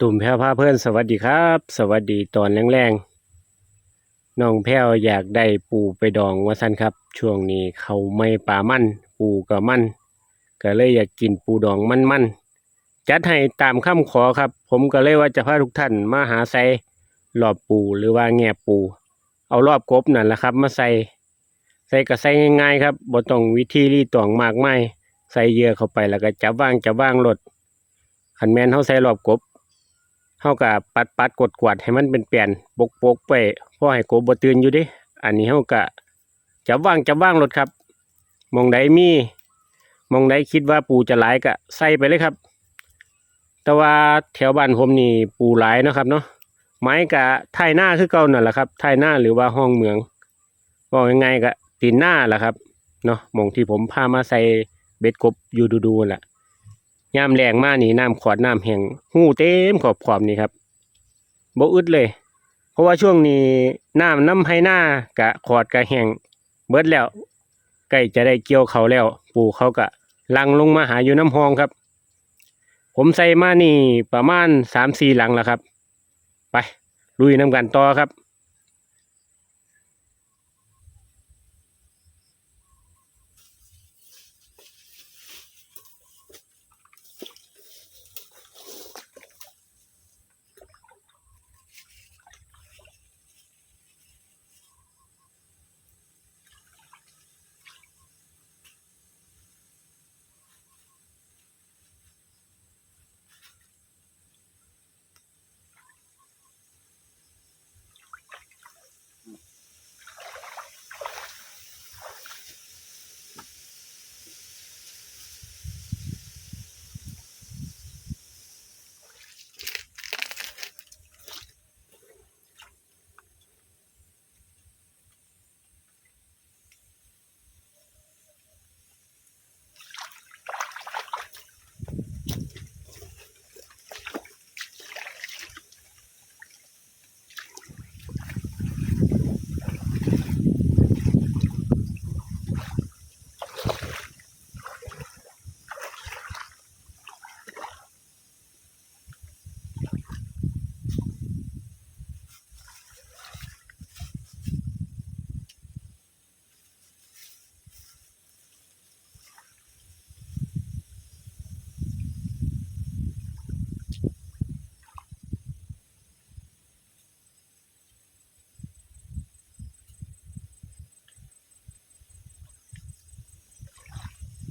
ตุ่มแพ้วพาเพื่อนสวัสดีครับ สวัสดีตอนแรงๆน้องแพ้วอยากได้ปูไปดองว่าสั้นครับ ช่วงนี้เขาไม่ป่ามันปูกับมันก็เลยอยากกินปูดองมันๆจัดให้ตามคำขอครับ ผมก็เลยว่าจะพาทุกท่านมาหาใส่รอบปูหรือว่าแง่ปู เอารอบกบนั่นแหละครับ มาใส่ใส่ก็ใส่ง่ายๆครับบ่ต้องวิธีรีตองมากไมายใส่เหยื่อเข้าไปแล้วก็จับว่างจับว่างรถขันแมนเฮาใส่รอบกบ เฮาก็ปัดปัดกดกวาดให้มันเป็นเปลี่ยนปกปกไปเพราะให้โกบบ่ตื่นอยู่ดิอันนี้เฮาก็จับว่างจับว่างรถครับมองใดมีมองใดคิดว่าปูจะหลายก็ใส่ไปเลยครับ แต่ว่าแถวบ้านผมนี่ปูหลายนะครับเนาะไม้กะไทยหน้าคือเก่านั่นแหละครับไทยหน้าหรือว่าห้องเมืองบอกยังไงก็ตีนหน้าแหละครับเนาะมองที่ผมพามาใส่เบ็ดกบอยู่ดูๆแหละ ยามแรงมากนี่น้ำขวดน้ำแห้งหูเต็มขอบขอบนี่ครับบ่อึดเลย เพราะว่าช่วงนี้น้ำน้ำให้หน้ากะขอดกะแห้งเบิดแล้วใกล้จะได้เกี่ยวเขาแล้ว ปู่เขากะลังลงมาหาอยู่น้ำหองครับ ผมใส่มานี่ประมาณสามสี่หลังแล้วครับ ไปลุยน้ำกันต่อครับ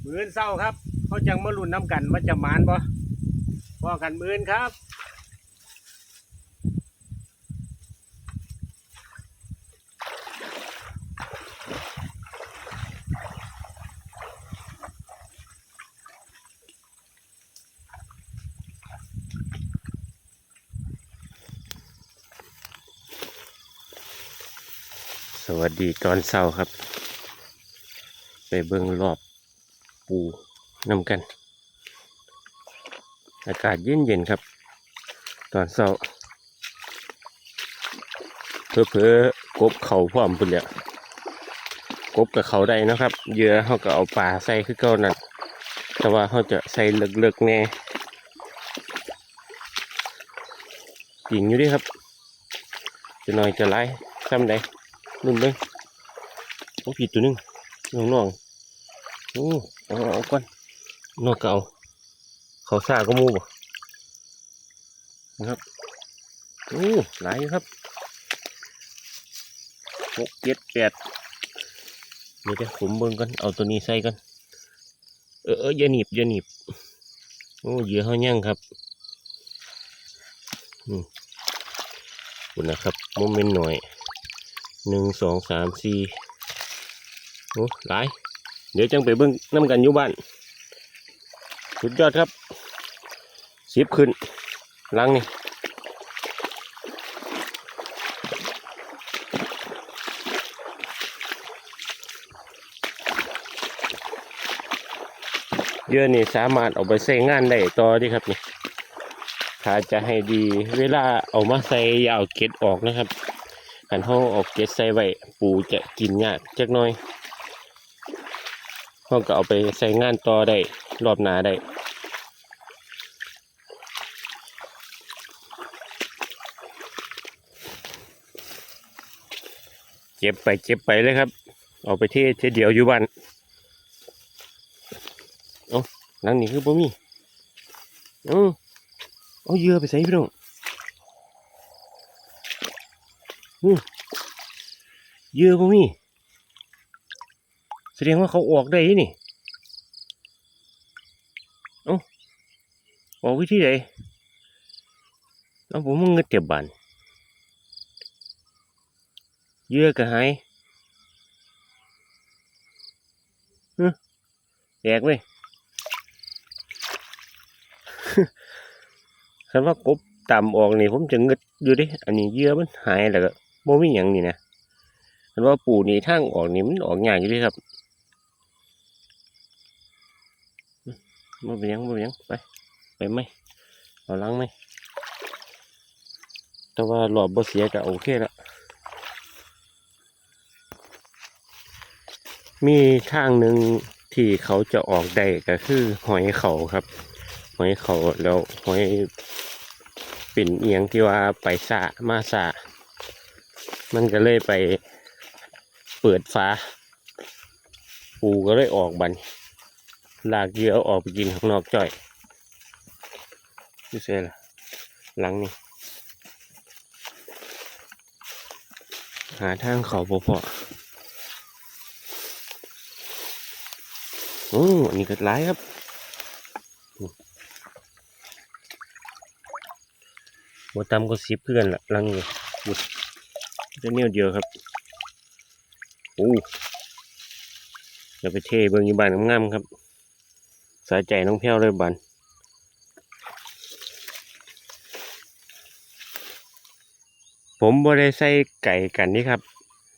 มือนเศร้าครับ เขาจังมาลุ้นน้ำกันว่าจะหมานบ่พอกันมือนครับสวัสดีตอนเช้าครับ ไปเบิ่งรอบ ปูนำกัน อากาศเย็นเย็นๆครับ ตอนเช้าเพื่อเพื่อกบเขาพร้อมปุ่นแหล้วกบกับเขาได้นะครับเยื่อเขาก็เอาปลาใส่คือเก่านั่นแต่ว่าเขาจะใส่เลิกๆแน่จริงอยู่ดิครับ จะหน่อยจะไล่ซ้ำใดนุ่นเบิ้งโอ้ผิดตัวหนึงน้องน้องๆโอ้ เอาเอาเอาก่อนนอกเก่าเขาซาก็มูบ่นะครับโอ้หลายอยู่ครับหกเจ็ดแปดเดี๋ยวเดี๋ยวผมเบิ่งกันเอาตัวนี้ใส่กันเออเอออย่าหนีบอย่าหนีบโอ้เหยื่อเขาย่างครับอืมขอบคุณนะครับโมเมนต์หน่อยหนึ่งสองสามสี่โอ้หลาย เดี๋ยวจังไปเบิ้งน้ำกันอยู่บ้าน สุดยอดครับสิบขึ้นลังนี่เยอะนี่สามารถเอาไปใช้งานได้ต่อดีครับนี่ถ้าจะให้ดีเวลาเอามาใส่ยาเอาเก็ดออกนะครับขันห้องออกเกสใส่ไว้ปูจะกินยากจักน้อย เขาก็เอาไปใช้งานต่อได้รอบหนาได้เก็บไปเก็บไปเลยครับ เอาไปเทเทเดียวอยู่บ้านเอาหลังนี้คือบ่มีเอาเอาเยื่อไปใส่พี่น้องเยื่อบ่มี แสดงว่าเขาออกได้นี่เอ้าออกวิธีไหนแล้วผมมึงเงินเก็บบานเยื่อก็หายฮึแตกเว้ยคันว่ากบต่ำออกนี่ผมจะเงึดอยู่ดิ อันนี้เยื่อมันหายแล้วก็บ่มีหยังนี่นะคันว่าปูนี่ทางออกนี่มันออกยากอยู่ดิครับ บ่เป็นหยังบ่เป็นหยังไป ไปไหมเอาล้างไหมแต่ว่ารอบบ่เสียก็โอเคละมีทางหนึ่งที่เขาจะออกได้ก็คือหอยเขาครับ หอยเขาแล้วหอยปิ่นเอียงที่ว่าไปสะมาสะมันก็เลยไปเปิดฟ้าปูก็เลยออกบัน ลากเหยื่อเอาออกไปกินข้างนอกจ่อยดูเสียล่ะหลังนี่หาทางเขาพอพอโอ้อันนี้ก็ร้ายครับหัวตำก็สิบเพื่อนละหลังนี่อุ๊ยจะเนี่ยวเดียวครับโอ้เดี๋ยวไปเทเบิ่งอยู่บ้านงามๆครับ สายใจน้องแพ้วเลยบันผมบ่ได้ใส่ไก่กันนี่ครับ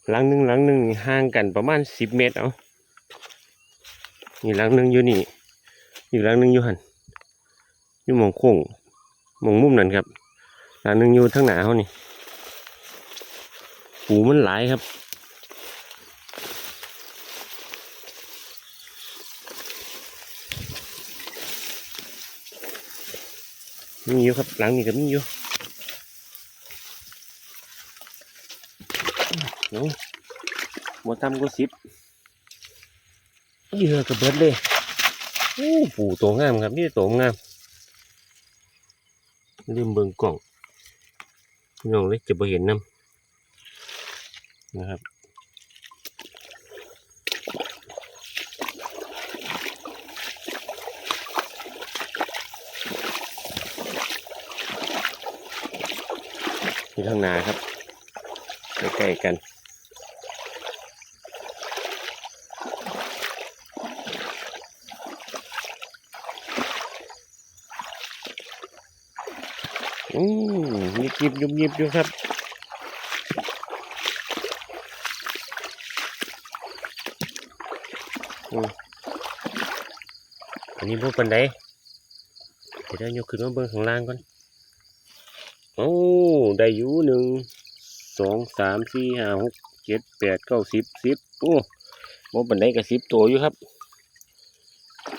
หลังหนึ่งหลังหนึ่งห่างกันประมาณสิบเมตรเอานี่หลังหนึ่งอยู่นี่อีกหลังหนึ่งอยู่หันอยู่มองโค้งมองมุมนั่นครับหลังหนึ่งอยู่ทางหนาเขานี่ ปูมันหลายครับ มีอยู่ครับ หลังนี้ก็มีอยู่โอ้หมดทำก็สิบเยื่อกระเบิดเลยโอ้ปูตัวงามครับนี่ตัวงามลืมเบิ่งกล่องน้องเลยจะบ่เห็นน้ำนะครับ ที่ข้างหน้าครับใกล้ๆกันอืมยิบยิบยุบยิบอยู่ครับอืมอันนี้พวกปันไดเดี๋ยวได้ยกขึ้นมาเบิ่งข้างล่างก่อน อ้ได้อยู่หนึ่งสองสามสี่ห้าหกเจ็ดแปดเก้าสิบสิบโอ้โมบันไดกับสิบตัวอยู่ครับ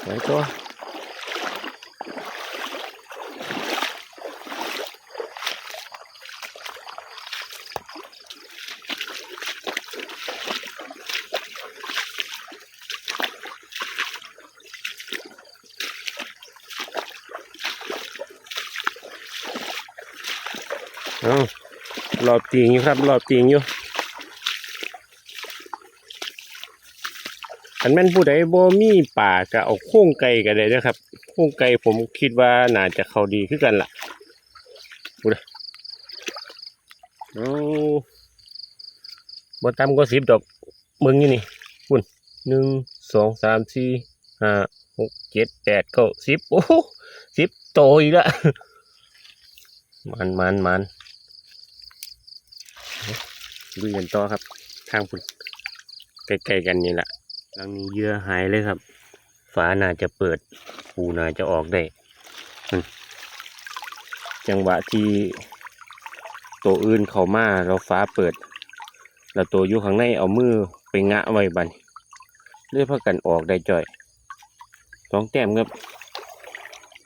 ไหนตัว เอารอบตีงอยู่ครับรอบตีงอยู่อันแม่นผู้ใดบ่มีป่าก็เอาโค้งไก่ก็ได้เด้อครับโค้งไก่ผมคิดว่าน่าจะเข้าดีคือกันล่ะพูดเด้อเอาบ่ต่ำกว่าสิบดอกเบิ่งอยู่นี่พุ่นหนึ่งสองสามสี่ห้าหกเจ็ดแปดเก้าสิบโอ้สิบโตอีกละมันมันมัน ลุยกันต่อครับ ทางพุ่นใกล้ๆกันนี่แหละหลังนี้เยื่อหายเลยครับ ฝาน่าจะเปิดปูน่าจะออกได้จังหวะที่ตัวอื่นเข้ามาเราฟ้าเปิด แล้วตัวอยู่ข้างในเอามือไปงะไว้บันเลือพากันออกได้จ่อยสองแต้มครับ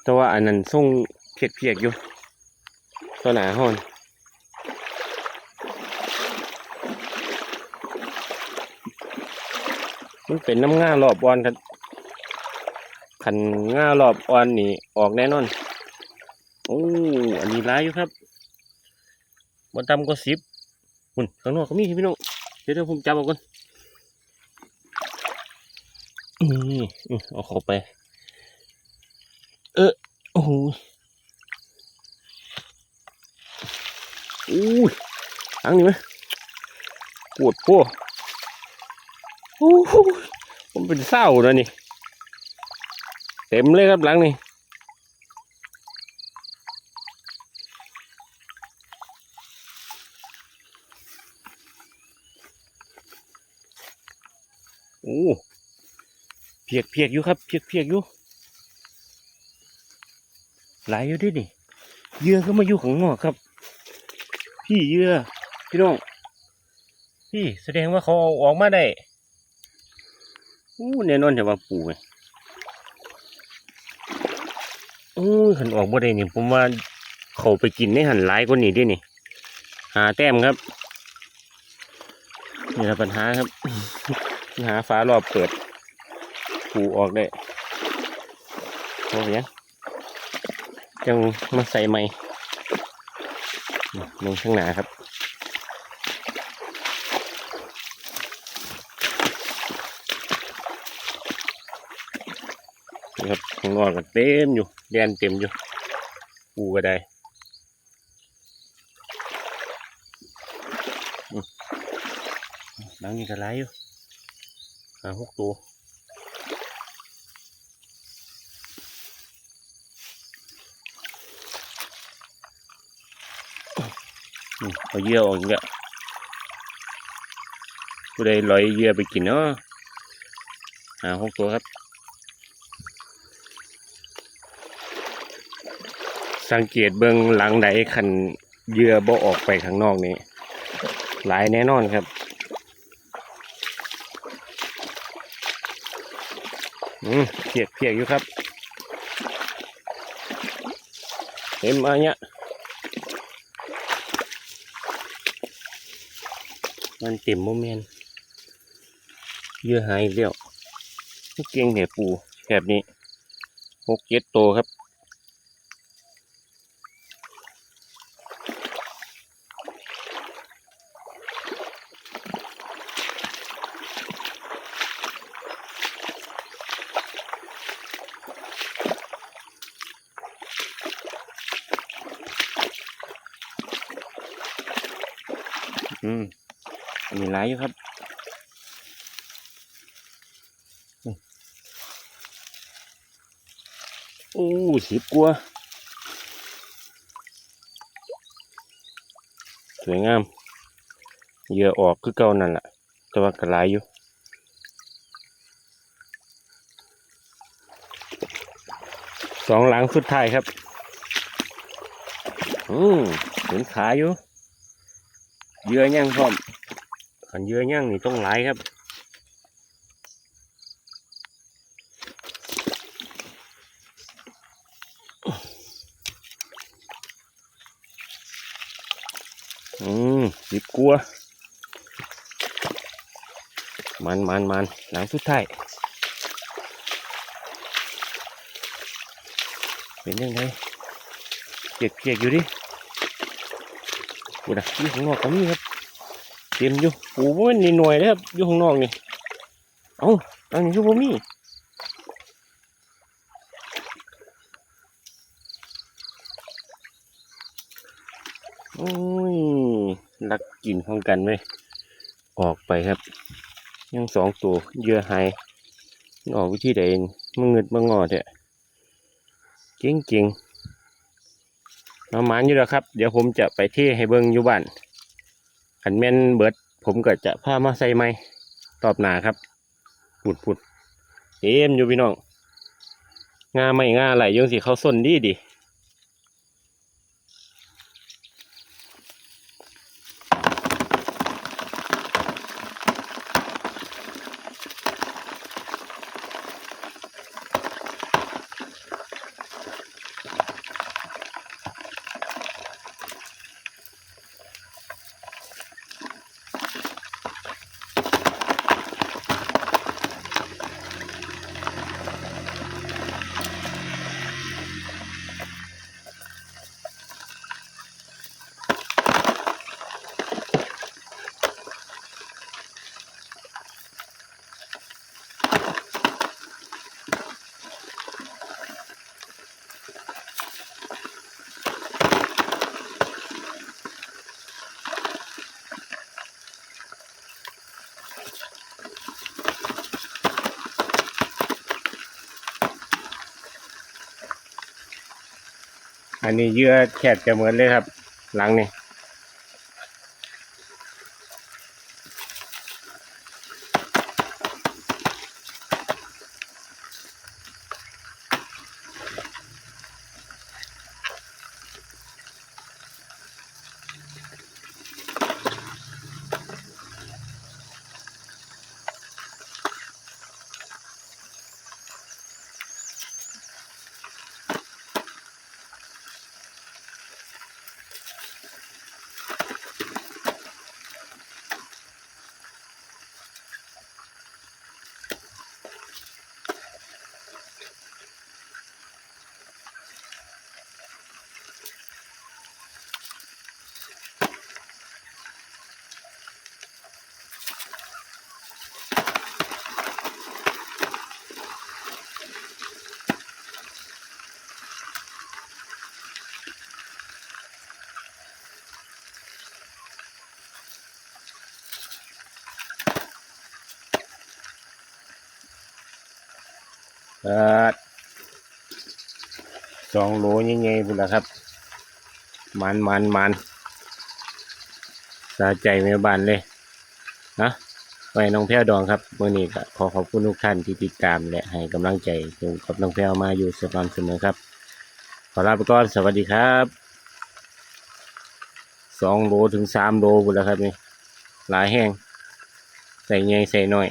แต่ว่าอันนั้นส่งเพียกๆอยู่ตัวหนาห้อน มันเป็นน้ำง่ารอบอ่อนครับขันง่ารอบอ่อนนี่ออกแน่นอนโอ้อันนี้ร้ายอยู่ครับบนตำก็สิบหุ่นข้างนอกก็มีพี่น้องเดี๋ยวผมจับเอาก่อนนี่เอาเข้าไป เออโอ้โหอู้ยอังนี่ไหมปวดพวก โอ้โหผมเป็นเศร้าแล้วนี่ เต็มเลยครับหลังนี่โอ้เพียกเพียกอยู่ครับเพียกเพียกอยู่หลายอยู่ดินี่เยื่อก็มาอยู่ข้างนอกครับ พี่เยื่อพี่น้องพี่แสดงว่าเขาเอาออกมาได้ อู้แน่นอนแต่ว่าปูไงอู้ขันออกบ่ได้นี่ผมว่าเขาไปกินในหันหลายกว่านี้ดินี่ หาแต้มครับนี่แหละปัญหาครับหาฟ้ารอบเปิด ปูออกได้โอ้ยงยังมาใส่ใหม่ลงข้างหน้าครับ นี่ครับ ข้างนอกก็เต็มอยู่แดนเต็มอยู่ปูก็ได้อืมหลังนี้ก็ไหลายอยู่หาหกตัวเอาเหยื่อออกอีกแล้วผู้ใดลอยเหยื่อไปกินเนาะหาหกตัวครับ สังเกตเบื้องหลังใดคันเยื่อบ่ออกไปข้างนอกนี่หลายแน่นอนครับอืมเพียกเพียกอยู่ครับ เห็นมาเนี่ยมันเต็มโมเมนเยื่อหายอีกแล้วเก่งเนี่ยปูแบบนี้หกเจ็ดโตครับ อันนี้ร้ายอยู่ครับโอ้สิบกว่าสวยงามเหยื่อออกคือเก่านั่นแหละแต่ว่ากระไรอยู่สองหลังสุดท้ายครับ อืมเห็นขาอยู่ เยื่อย่างพร้อม ขันเยื่ย่างนี่ต้องหลายครับอืมสิบกลัว มันมันมันหลังสุดท้ายเป็นยังไงเกียกเกียกอยู่ดิกูนะอยู่ข้างอกก็มีครับ เต็มอยู่ปูมันนี่หน่วยเลยครับอยู่ข้างนอกนี่เอ้าอันนี้คือบ่มีโอ้ยลักกินของกันไหมออกไปครับ ยังสองตัวเยื่อหายออกวิธีใดมันเงิดมันงอดเนี่ยเก่งเก่งๆเอาหมานอยู่แล้วครับ เดี๋ยวผมจะไปเทให้เบิ้งอยู่บ้าน ขันแม่นเบิด ผมก็จะพามาใส่ไม้ตอบหนาครับปุดปุดเอ็มอยู่พี่น้องงาไม่งาไหลยังสิเขาส้นดีดี อันนี้เยื่อแคบจะเหมือนเลยครับ หลังนี่ สองโลยังไงบุญละครับ มันมันมันสาใจแม่บ้านเลยนะไปน้องแพ้วดองครับเมื่อนี้ก็ขอขอบคุณทุกท่านที่ติดตามและให้กำลังใจอยู่กับน้องแพ้วมาอยู่สม่ำเสมอครับ ขอลาไปก่อนสวัสดีครับสองโลถึงสามโลบุญละครับนี่หลายแห้งใส่ใหญ่ใส่น้อย